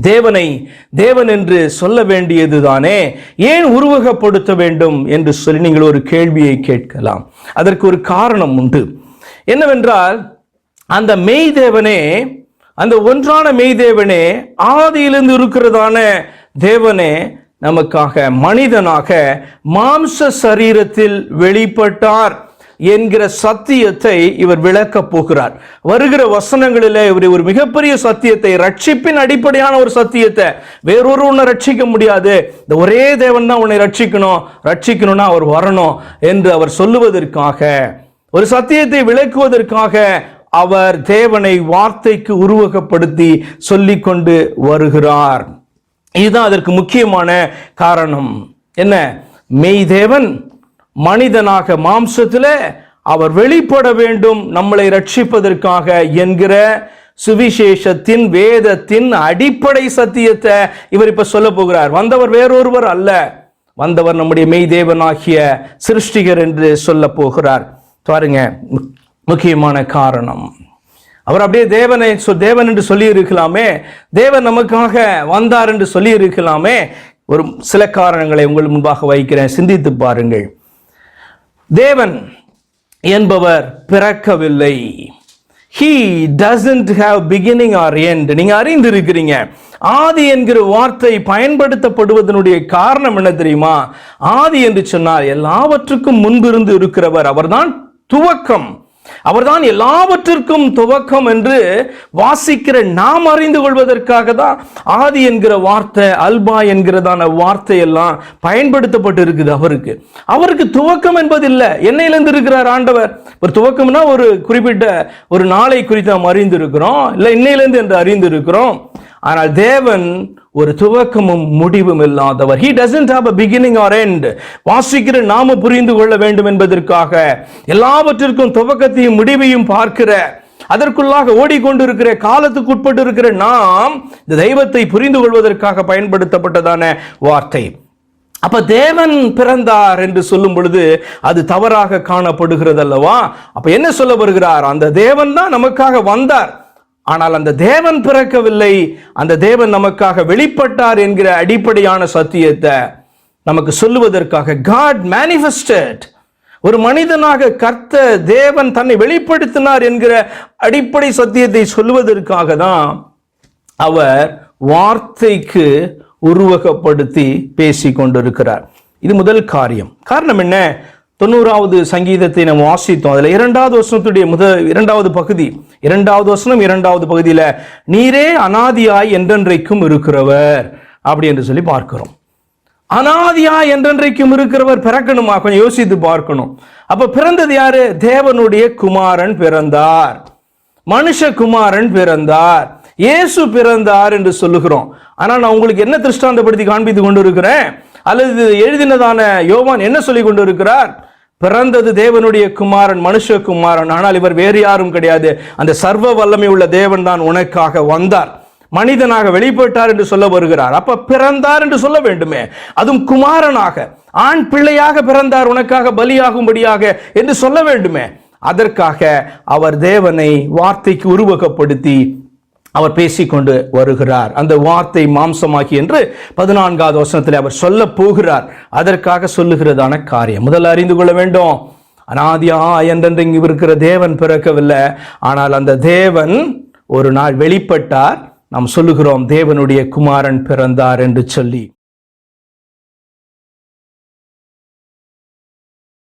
தேவனை தேவன் என்று சொல்ல வேண்டியதுதானே? ஏன் உருவகப்படுத்த வேண்டும் என்று சொல்லி நீங்கள் ஒரு கேள்வியை கேட்கலாம். அதற்கு ஒரு காரணம் உண்டு. என்னவென்றால் அந்த மெய் தேவனே அந்த ஒன்றான மெய் தேவனே ஆதியிலிருந்து இருக்கிறதான தேவனே நமக்காக மனிதனாக மாம்ச சரீரத்தில் வெளிப்பட்டார். என்கிற சத்தியத்தை இவர் விளக்கப் போகிறார். வருகிற வசனங்களில் இவர் ஒரு மிகப்பெரிய சத்தியத்தை ரட்சிப்பின் அடிப்படையான ஒரு சத்தியத்தை வேறொரு உன்னை ரட்சிக்க முடியாது. இந்த ஒரே தேவன் தான் உன்னை ரட்சிக்கணும் ரட்சிக்கணும்னா அவர் வரணும் என்று அவர் சொல்லுவதற்காக ஒரு சத்தியத்தை விளக்குவதற்காக அவர் தேவனை வார்த்தைக்கு உருவகப்படுத்தி சொல்லிக்கொண்டு வருகிறார். இதுதான் அதற்கு முக்கியமான காரணம். என்ன? மெய் தேவன் மனிதனாக மாம்சத்தில் அவர் வெளிப்பட வேண்டும் நம்மளை ரட்சிப்பதற்காக என்கிற சுவிசேஷத்தின் வேதத்தின் அடிப்படை சத்தியத்தை இவர் இப்ப சொல்ல போகிறார். வந்தவர் வேறொருவர் அல்ல. வந்தவர் நம்முடைய மெய்தேவனாகிய சிருஷ்டிகர் என்று சொல்ல போகிறார். பாருங்க மு- முக்கியமான காரணம். அவர் அப்படியே தேவனை தேவன் என்று சொல்லி இருக்கலாமே தேவன் நமக்காக வந்தார் என்று சொல்லி இருக்கலாமே ஒரு சில காரணங்களை உங்கள் முன்பாக வைக்கிறேன். சிந்தித்து பாருங்கள். தேவன் என்பவர் பிறக்கவில்லை. He doesn't have beginning or end நீங்க அறிந்திருக்கிறீங்க. ஆதி என்கிற வார்த்தை பயன்படுத்தப்படுவதனுடைய காரணம் என்ன தெரியுமா? ஆதி என்று சொன்னால் எல்லாவற்றுக்கும் முன்பிருந்து இருக்கிறவர் அவர்தான் துவக்கம். அவர்தான் எல்லாவற்றிற்கும் துவக்கம் என்று வாசிக்கிற நாம் அறிந்து கொள்வதற்காக தான் ஆதி என்கிற வார்த்தை அல்பா என்கிறதான வார்த்தை எல்லாம் பயன்படுத்தப்பட்டு இருக்குது அவருக்கு. அவருக்கு துவக்கம் என்பதில்லை. என்னையிலிருந்து இருக்கிறார் ஆண்டவர்? ஒரு துவக்கம்னா ஒரு குறிப்பிட்ட ஒரு நாளை குறித்து நாம் அறிந்திருக்கிறோம் இல்லை இன்னையிலிருந்து என்று அறிந்திருக்கிறோம். ஆனால் தேவன் ஒரு துவக்கமும் முடிவும் இல்லாதவர். He doesn't have a beginning or end வாசிக்கிற நாம புரிந்து கொள்ள வேண்டும் என்பதற்காக எல்லாவற்றிற்கும் துவக்கத்தையும் முடிவையும் பார்க்கிற அதற்குள்ளாக ஓடிக்கொண்டிருக்கிற காலத்துக்கு உட்பட்டு இருக்கிற நாம் இந்த தெய்வத்தை புரிந்து கொள்வதற்காக பயன்படுத்தப்பட்டதான வார்த்தை. அப்ப தேவன் பிறந்தார் என்று சொல்லும் பொழுது அது தவறாக காணப்படுகிறது அல்லவா அப்ப என்ன சொல்ல வருகிறார்? அந்த தேவன் தான் நமக்காக வந்தார். ஆனால் அந்த தேவன் பிறக்கவில்லை. அந்த தேவன் நமக்காக வெளிப்பட்டார் என்கிற அடிப்படையான சத்தியத்தை நமக்கு சொல்லுவதற்காக காட் மேனிஃபெஸ்டட் ஒரு மனிதனாக கர்த்த தேவன் தன்னை வெளிப்படுத்தினார் என்கிற அடிப்படை சத்தியத்தை சொல்லுவதற்காக தான் அவர் வார்த்தைக்கு உருவகப்படுத்தி பேசி கொண்டிருக்கிறார் இது முதல் காரியம். காரணம் என்ன? தொண்ணூறாவது சங்கீதத்தை நம்ம வாசித்தோம். அதுல இரண்டாவது வசனத்துடைய முதல் இரண்டாவது பகுதி இரண்டாவது வசனம் இரண்டாவது பகுதியில நீரே அனாதியாய் என்றென்றைக்கும் இருக்கிறவர் அப்படி என்று சொல்லி பார்க்கிறோம். அனாதியா என்றென்றைக்கும் இருக்கிறவர் பிறக்கணுமா? கொஞ்சம் யோசித்து பார்க்கணும். அப்ப பிறந்தது யாரு? தேவனுடைய குமாரன் பிறந்தார். மனுஷகுமாரன் பிறந்தார். இயேசு பிறந்தார் என்று சொல்லுகிறோம். ஆனா நான் உங்களுக்கு என்ன திருஷ்டாந்தப்படுத்தி காண்பித்து கொண்டு இருக்கிறேன் அல்லது எழுதினதான யோவான் என்ன சொல்லி கொண்டு இருக்கிறார் பிறந்தது தேவனுடைய குமாரன் மனுஷகுமாரன் ஆனால் இவர் வேறு யாரும் கிடையாது. அந்த சர்வ வல்லமை உள்ள தேவன் தான் உனக்காக வந்தார். மனிதனாக வெளிப்பட்டார் என்று சொல்ல வருகிறார். அப்ப பிறந்தார் என்று சொல்ல வேண்டுமே. அதுவும் குமாரனாக. ஆண் பிள்ளையாக பிறந்தார். உனக்காக பலியாகும்படியாக என்று சொல்ல வேண்டுமே. அதற்காக அவர் தேவனை வார்த்தைக்கு உருவகப்படுத்தி அவர் பேசிக்கொண்டு வருகிறார். அந்த வார்த்தை மாம்சமாக்கி என்று பதினான்காவது வசனத்தில் அவர் சொல்ல போகிறார். அதற்காக சொல்லுகிறதான காரியம். முதல்ல அறிந்து கொள்ள வேண்டும். அனாதியா என்றென்று இங்கு இருக்கிற தேவன் பிறக்கவில்லை. ஆனால் அந்த தேவன் ஒரு நாள் வெளிப்பட்டார். நாம் சொல்லுகிறோம் தேவனுடைய குமாரன் பிறந்தார் என்று சொல்லி.